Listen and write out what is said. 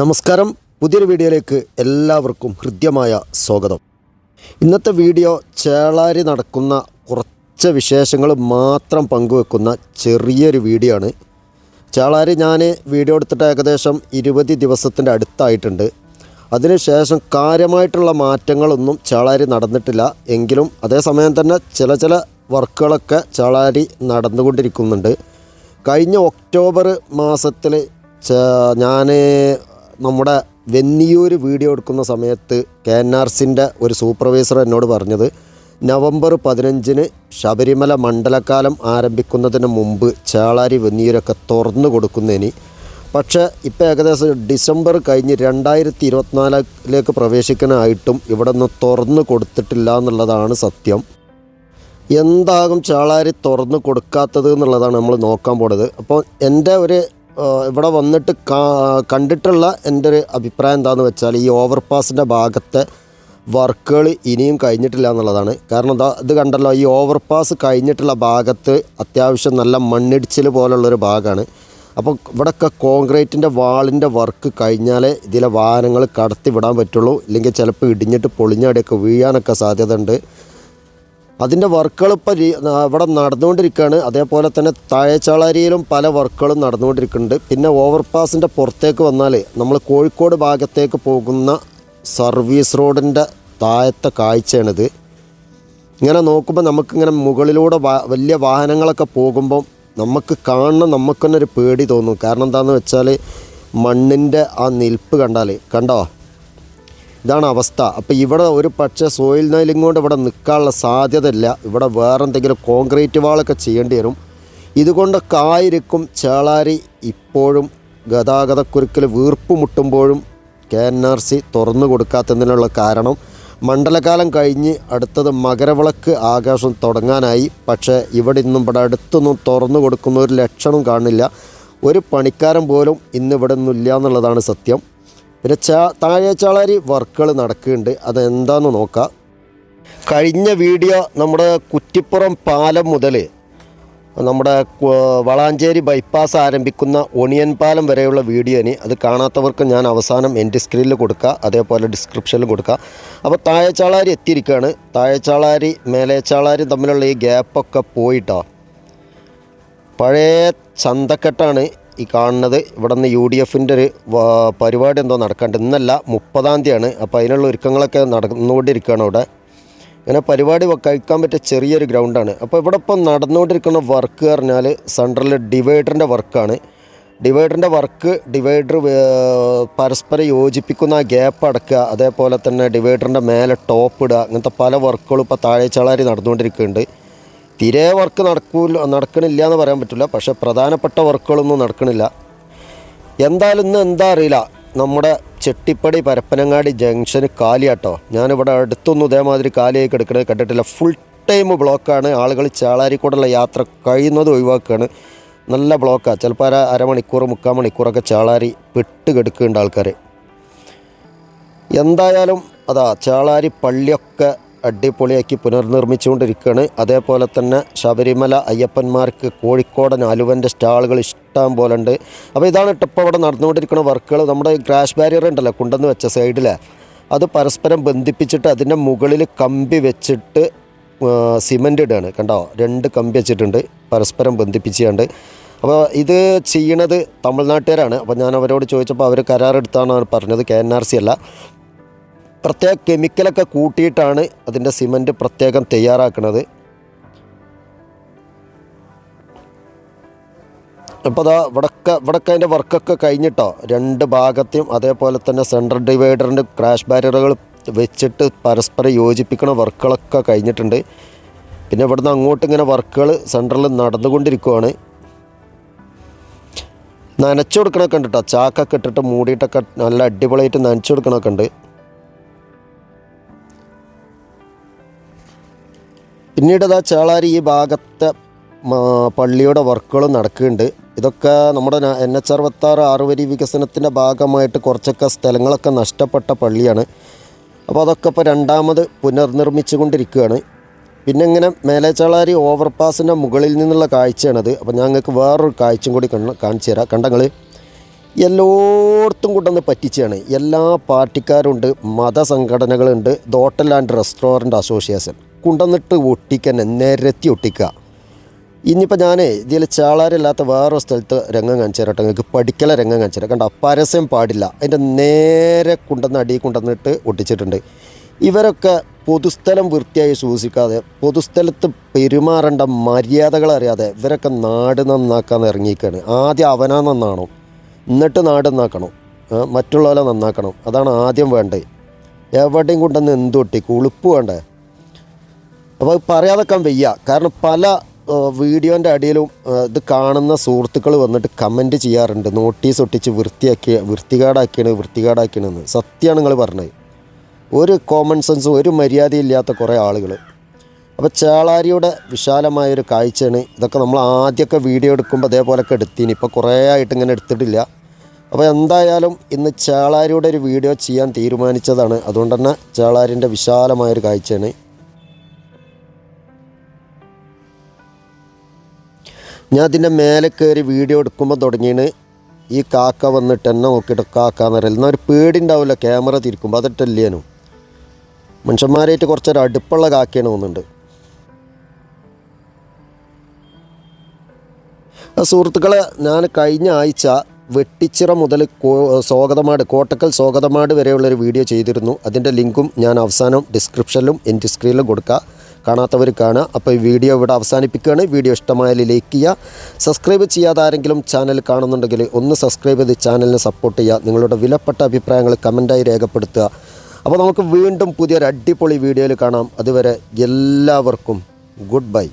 നമസ്കാരം. പുതിയൊരു വീഡിയോയിലേക്ക് എല്ലാവർക്കും ഹൃദ്യമായ സ്വാഗതം. ഇന്നത്തെ വീഡിയോ ചേളാരി നടക്കുന്ന കുറച്ച് വിശേഷങ്ങൾ മാത്രം പങ്കുവെക്കുന്ന ചെറിയൊരു വീഡിയോ ആണ്. ചേളാരി ഞാൻ വീഡിയോ എടുത്തിട്ട് ഏകദേശം ഇരുപത് ദിവസത്തിന്റെ അടുത്തായിട്ടുണ്ട്. അതിനുശേഷം കാര്യമായിട്ടുള്ള മാറ്റങ്ങളൊന്നും ചേളാരി നടന്നിട്ടില്ല. എങ്കിലും അതേസമയം തന്നെ ചില ചില വർക്കുകളൊക്കെ ചേളാരി നടന്നുകൊണ്ടിരിക്കുന്നുണ്ട്. കഴിഞ്ഞ ഒക്ടോബർ മാസത്തിൽ ഞാൻ നമ്മുടെ വെന്നിയൂർ വീഡിയോ എടുക്കുന്ന സമയത്ത് കെ എൻ ആർ സിന്റെ ഒരു സൂപ്പർവൈസർ എന്നോട് പറഞ്ഞത് നവംബർ പതിനഞ്ചിന് ശബരിമല മണ്ഡലകാലം ആരംഭിക്കുന്നതിന് മുമ്പ് ചേളാരി വെന്നിയൂരൊക്കെ തുറന്നു കൊടുക്കുന്നതിന്. പക്ഷേ ഇപ്പോൾ ഏകദേശം ഡിസംബർ കഴിഞ്ഞ് രണ്ടായിരത്തി ഇരുപത്തിനാലിലേക്ക് പ്രവേശിക്കാനായിട്ടും ഇവിടെ നിന്ന് തുറന്നു കൊടുത്തിട്ടില്ല എന്നുള്ളതാണ് സത്യം. എന്താകും ചാളാരി തുറന്നു കൊടുക്കാത്തത് എന്നുള്ളതാണ് നമ്മൾ നോക്കാൻ പോണത്. അപ്പോൾ എന്റെ ഒരു ഇവിടെ വന്നിട്ട് കണ്ടിട്ടുള്ള എന്റെ ഒരു അഭിപ്രായം എന്താണെന്ന് വെച്ചാൽ ഈ ഓവർ പാസിന്റെ ഭാഗത്തെ വർക്കുകൾ ഇനിയും കഴിഞ്ഞിട്ടില്ല എന്നുള്ളതാണ്. കാരണം ഇത് കണ്ടല്ലോ ഈ ഓവർ പാസ് കഴിഞ്ഞിട്ടുള്ള ഭാഗത്ത് അത്യാവശ്യം നല്ല മണ്ണിടിച്ചിൽ പോലുള്ളൊരു ഭാഗമാണ് അപ്പോൾ ഇവിടെയൊക്കെ കോൺക്രീറ്റിന്റെ വാളിന്റെ വർക്ക് കഴിഞ്ഞാലേ ഇതിലെ വാഹനങ്ങൾ കടത്തി വിടാൻ പറ്റുള്ളൂ. ഇല്ലെങ്കിൽ ചിലപ്പോൾ ഇടിഞ്ഞിട്ട് പൊളിഞ്ഞടിയൊക്കെ വീഴാനൊക്കെ സാധ്യത ഉണ്ട് അതിന്റെ വർക്കുകൾ ഇപ്പോൾ ഇവിടെ നടന്നുകൊണ്ടിരിക്കുകയാണ്. അതേപോലെ തന്നെ താഴേച്ചാളരിയിലും പല വർക്കുകളും നടന്നുകൊണ്ടിരിക്കുന്നുണ്ട്. പിന്നെ ഓവർപാസിന്റെ പുറത്തേക്ക് വന്നാൽ നമ്മൾ കോഴിക്കോട് ഭാഗത്തേക്ക് പോകുന്ന സർവീസ് റോഡിന്റെ താഴത്തെ കാഴ്ചയാണിത്. ഇങ്ങനെ നോക്കുമ്പോൾ നമുക്കിങ്ങനെ മുകളിലൂടെ വലിയ വാഹനങ്ങളൊക്കെ പോകുമ്പം നമുക്ക് കാണണം നമുക്ക് തന്നെ ഒരു പേടി തോന്നും. കാരണം എന്താണെന്ന് വെച്ചാൽ മണ്ണിന്റെ ആ നിൽപ്പ് കണ്ടാൽ. കണ്ടോ? ഇതാണ് അവസ്ഥ. അപ്പോൾ ഇവിടെ ഒരു പക്ഷേ സോയിൽ നൈലിംഗ് കൊണ്ട് ഇവിടെ നിൽക്കാനുള്ള സാധ്യത ഇല്ല ഇവിടെ വേറെ എന്തെങ്കിലും കോൺക്രീറ്റ് വാളൊക്കെ ചെയ്യേണ്ടി വരും. ഇതുകൊണ്ടൊക്കെ ആയിരിക്കും ചേളാരി ഇപ്പോഴും ഗതാഗതക്കുരുക്കിൽ വീർപ്പ് മുട്ടുമ്പോഴും കെ എൻ ആർ സി തുറന്നു കൊടുക്കാത്തതിനുള്ള കാരണം. മണ്ഡലകാലം കഴിഞ്ഞ് അടുത്തത് മകരവിളക്ക് ആകാശം തുടങ്ങാനായി. പക്ഷേ ഇവിടെ ഇന്നും ഇവിടെ അടുത്തൊന്നും തുറന്നു കൊടുക്കുന്ന ഒരു ലക്ഷണം കാണില്ല. ഒരു പണിക്കാരൻ പോലും ഇന്ന് ഇവിടെ എന്നുള്ളതാണ് സത്യം. പിന്നെ ചാ ചാളാരി വർക്കുകൾ നടക്കുന്നുണ്ട്. അതെന്താണെന്ന് നോക്കാം. കഴിഞ്ഞ വീഡിയോ നമ്മുടെ കുറ്റിപ്പുറം പാലം മുതൽ നമ്മുടെ വളാഞ്ചേരി ബൈപ്പാസ് ആരംഭിക്കുന്ന ഒണിയൻ പാലം വരെയുള്ള വീഡിയോന് അത് കാണാത്തവർക്ക് ഞാൻ അവസാനം എന്റെ സ്ക്രീനിൽ കൊടുക്കുക അതേപോലെ ഡിസ്ക്രിപ്ഷനിൽ കൊടുക്കുക അപ്പോൾ താഴെച്ചാളാരി എത്തിയിരിക്കുകയാണ് താഴെച്ചാളാരി മേലേച്ചാളാരി തമ്മിലുള്ള ഈ ഗ്യാപ്പൊക്കെ പോയിട്ടോ. പഴയ ചന്തക്കെട്ടാണ് ഈ കാണുന്നത് ഇവിടെ നിന്ന് യു ഡി എഫിന്റെ ഒരു പരിപാടി എന്തോ നടക്കാണ്ട്. ഇന്നല്ല മുപ്പതാം തീയതിയാണ്. അപ്പോൾ അതിനുള്ള ഒരുക്കങ്ങളൊക്കെ നടന്നുകൊണ്ടിരിക്കുകയാണ് അവിടെ ഇങ്ങനെ പരിപാടി കഴിക്കാൻ പറ്റിയ ചെറിയൊരു ഗ്രൗണ്ടാണ്. അപ്പോൾ ഇവിടെ ഇപ്പം നടന്നുകൊണ്ടിരിക്കുന്ന വർക്ക് പറഞ്ഞാൽ സെൻട്രൽ ഡിവൈഡറിന്റെ വർക്കാണ്. ഡിവൈഡറിന്റെ വർക്ക് ഡിവൈഡർ പരസ്പരം യോജിപ്പിക്കുന്ന ആ ഗ്യാപ്പ് അടക്കുക അതേപോലെ തന്നെ ഡിവൈഡറിന്റെ മേലെ ടോപ്പ് ഇടുക അങ്ങനത്തെ പല വർക്കുകളും ഇപ്പോൾ താഴെ ചളാരി നടന്നുകൊണ്ടിരിക്കുന്നുണ്ട്. തീരെ വർക്ക് നടക്കൂല നടക്കണില്ല എന്ന് പറയാൻ പറ്റില്ല. പക്ഷെ പ്രധാനപ്പെട്ട വർക്കുകളൊന്നും നടക്കണില്ല. എന്തായാലും ഇന്ന് എന്താ അറിയില്ല. നമ്മുടെ ചെട്ടിപ്പടി പരപ്പനങ്ങാടി ജംഗ്ഷന് കാലിയാട്ടോ. ഞാനിവിടെ അടുത്തൊന്നും ഇതേമാതിരി കാലിയായി കിടക്കുന്നത് കണ്ടിട്ടില്ല. ഫുൾ ടൈം ബ്ലോക്കാണ് ആളുകൾ ചാളാരിക്കൂടുള്ള യാത്ര കഴിയുന്നത് ഒഴിവാക്കുകയാണ്. നല്ല ബ്ലോക്കാണ് ചിലപ്പോൾ അര അരമണിക്കൂർ മുക്കാൽ മണിക്കൂറൊക്കെ ചാളാരി പെട്ട് കിടക്കുന്നുണ്ട് ആൾക്കാർ എന്തായാലും അതാ ചാളാരി പള്ളിയൊക്കെ അടിപൊളിയാക്കി പുനർനിർമ്മിച്ചുകൊണ്ടിരിക്കുകയാണ്. അതേപോലെ തന്നെ ശബരിമല അയ്യപ്പന്മാർക്ക് കോഴിക്കോടൻ അലുവന്റെ സ്റ്റാളുകൾ ഇഷ്ടം പോലെ ഉണ്ട്. അപ്പോൾ ഇതാണ് ഇപ്പോൾ അവിടെ നടന്നുകൊണ്ടിരിക്കുന്ന വർക്കുകൾ. നമ്മുടെ ക്രാഷ് ബാരിയർ ഉണ്ടല്ലോ കുണ്ടെന്ന് വെച്ച സൈഡിൽ അത് പരസ്പരം ബന്ധിപ്പിച്ചിട്ട് അതിന്റെ മുകളിൽ കമ്പി വെച്ചിട്ട് സിമന്റ് ഇടുകയാണ്. കണ്ടോ? രണ്ട് കമ്പി വെച്ചിട്ടുണ്ട് പരസ്പരം ബന്ധിപ്പിച്ചുകൊണ്ട്. അപ്പോൾ ഇത് ചെയ്യണത് തമിഴ്നാട്ടുകാരാണ്. അപ്പോൾ ഞാൻ അവരോട് ചോദിച്ചപ്പോൾ അവർ കരാറെടുത്താണ് പറഞ്ഞത് കെ എൻ ആർ സി അല്ല. പ്രത്യേക കെമിക്കലൊക്കെ കൂട്ടിയിട്ടാണ് അതിന്റെ സിമന്റ് പ്രത്യേകം തയ്യാറാക്കുന്നത് അപ്പോൾ അതാ വടക്ക ഇവിടൊക്കെ അതിന്റെ വർക്കൊക്കെ കഴിഞ്ഞിട്ടോ? രണ്ട് ഭാഗത്തെയും അതേപോലെ തന്നെ സെൻട്രൽ ഡിവൈഡറിന്റെ ക്രാഷ് ബാരിയറുകൾ വെച്ചിട്ട് പരസ്പരം യോജിപ്പിക്കുന്ന വർക്കുകളൊക്കെ കഴിഞ്ഞിട്ടുണ്ട്. പിന്നെ ഇവിടുന്ന് അങ്ങോട്ട് ഇങ്ങനെ വർക്കുകൾ സെൻട്രലിൽ നടന്നുകൊണ്ടിരിക്കുവാണ്. നനച്ചു കൊടുക്കണൊക്കെ ഉണ്ട് കേട്ടോ ചാക്കൊക്കെ ഇട്ടിട്ട് മൂടിയിട്ടൊക്കെ നല്ല അടിപൊളിയായിട്ട് നനച്ചു കൊടുക്കണൊക്കെ ഉണ്ട്. പിന്നീട് അതാ ചേളാരി ഈ ഭാഗത്തെ പള്ളിയുടെ വർക്കുകൾ നടക്കുന്നുണ്ട്. ഇതൊക്കെ നമ്മുടെ എൻ എച്ച് അറുപത്താറ് ആറുവരി വികസനത്തിന്റെ ഭാഗമായിട്ട് കുറച്ചൊക്കെ സ്ഥലങ്ങളൊക്കെ നഷ്ടപ്പെട്ട പള്ളിയാണ്. അപ്പോൾ അതൊക്കെ ഇപ്പോൾ രണ്ടാമത് പുനർനിർമ്മിച്ചു കൊണ്ടിരിക്കുകയാണ് പിന്നെ ഇങ്ങനെ മേലേച്ചാളാരി ഓവർപാസിന്റെ മുകളിൽ നിന്നുള്ള കാഴ്ചയാണത്. അപ്പോൾ ഞങ്ങൾക്ക് വേറൊരു കാഴ്ചയും കൂടി കണ്ണ് കാണിച്ചു തരാം. കണ്ടങ്ങൾ എല്ലായിടത്തും കൊണ്ടുവന്ന് പറ്റിച്ചാണ് എല്ലാ പാർട്ടിക്കാരുണ്ട് മതസംഘടനകളുണ്ട് ദോട്ടൽ ആൻഡ് റെസ്റ്റോറന്റ് അസോസിയേഷൻ. കൊണ്ടുവന്നിട്ട് ഒട്ടിക്കന്നെ നിരത്തി ഒട്ടിക്കുക. ഇനിയിപ്പോൾ ഞാൻ ഇതിൽ ചാളാരില്ലാത്ത വേറൊരു സ്ഥലത്ത് രംഗം കാണിച്ചു നിങ്ങൾക്ക് പഠിക്കല രംഗം കാണിച്ചു തരാം. കണ്ട പരസ്യം പാടില്ല. അതിന്റെ നേരെ കൊണ്ടുവന്ന് അടി കൊണ്ടുവന്നിട്ട് ഒട്ടിച്ചിട്ടുണ്ട്. ഇവരൊക്കെ പൊതുസ്ഥലം വൃത്തിയായി സൂക്ഷിക്കാതെ പൊതുസ്ഥലത്ത് പെരുമാറേണ്ട മര്യാദകൾ അറിയാതെ ഇവരൊക്കെ നാട് നന്നാക്കാൻ ഇറങ്ങിയിരിക്കുകയാണ്. ആദ്യം അവനാ നന്നാണോ എന്നിട്ട് നാട് നന്നാക്കണം. മറ്റുള്ളവരെ നന്നാക്കണം. അതാണ് ആദ്യം വേണ്ടത്. എവിടെയും കൊണ്ടുവന്ന് എന്തൊട്ടി കുളിപ്പ് വേണ്ടേ? അപ്പോൾ പറയാതൊക്കെ വയ്യ. കാരണം പല വീഡിയോന്റെ അടിയിലും ഇത് കാണുന്ന സുഹൃത്തുക്കൾ വന്നിട്ട് കമന്റ് ചെയ്യാറുണ്ട്. നോട്ടീസ് ഒട്ടിച്ച് വൃത്തിയാക്കി വൃത്തികേടാക്കിയാണ് വൃത്തികേടാക്കിയാണെന്ന് സത്യമാണ് നിങ്ങൾ പറഞ്ഞത്. ഒരു കോമൺ സെൻസും ഒരു മര്യാദയില്ലാത്ത കുറേ ആളുകൾ അപ്പോൾ ചേളാരിയുടെ വിശാലമായൊരു കാഴ്ചയാണ്. ഇതൊക്കെ നമ്മൾ ആദ്യമൊക്കെ വീഡിയോ എടുക്കുമ്പോൾ അതേപോലൊക്കെ എടുത്തിന്. ഇപ്പോൾ കുറേ ആയിട്ട് ഇങ്ങനെ എടുത്തിട്ടില്ല. അപ്പോൾ എന്തായാലും ഇന്ന് ചേളാരിയുടെ ഒരു വീഡിയോ ചെയ്യാൻ തീരുമാനിച്ചതാണ്. അതുകൊണ്ട് തന്നെ ചേളാരിന്റെ വിശാലമായൊരു കാഴ്ചയാണ്. ഞാൻ അതിന്റെ മേലെ കയറി വീഡിയോ എടുക്കുമ്പോൾ തുടങ്ങിയാണ് ഈ കാക്ക വന്നിട്ട് എന്നെ നോക്കിയിട്ട് കാക്ക എന്ന് എന്നാൽ ഒരു പേടിണ്ടാവില്ല ക്യാമറ തിരിക്കുമ്പോൾ അതിട്ടല്ലേനും മനുഷ്യന്മാരായിട്ട് കുറച്ചൊരു അടുപ്പുള്ള കാക്കയാണ് തോന്നുന്നുണ്ട്. സുഹൃത്തുക്കളെ ഞാൻ കഴിഞ്ഞ ആഴ്ച വെട്ടിച്ചിറ മുതൽ സ്വാഗതമാട് കോട്ടക്കൽ സ്വാഗതമാട് വരെയുള്ളൊരു വീഡിയോ ചെയ്തിരുന്നു. അതിന്റെ ലിങ്കും ഞാൻ അവസാനം ഡിസ്ക്രിപ്ഷനിലും എന്റെ സ്ക്രീനിലും കൊടുക്കുക കാണാത്തവർ കാണുക അപ്പോൾ ഈ വീഡിയോ ഇവിടെ അവസാനിപ്പിക്കുകയാണ്. വീഡിയോ ഇഷ്ടമായാൽ ലൈക്ക് ചെയ്യുക. സബ്സ്ക്രൈബ് ചെയ്യാതെ ആരെങ്കിലും ചാനൽ കാണുന്നുണ്ടെങ്കിൽ ഒന്ന് സബ്സ്ക്രൈബ് ചെയ്ത് ചാനലിനെ സപ്പോർട്ട് ചെയ്യുക. നിങ്ങളുടെ വിലപ്പെട്ട അഭിപ്രായങ്ങൾ കമന്റായി രേഖപ്പെടുത്തുക. അപ്പോൾ നമുക്ക് വീണ്ടും പുതിയൊരു അടിപൊളി വീഡിയോയിൽ കാണാം. അതുവരെ എല്ലാവർക്കും ഗുഡ് ബൈ.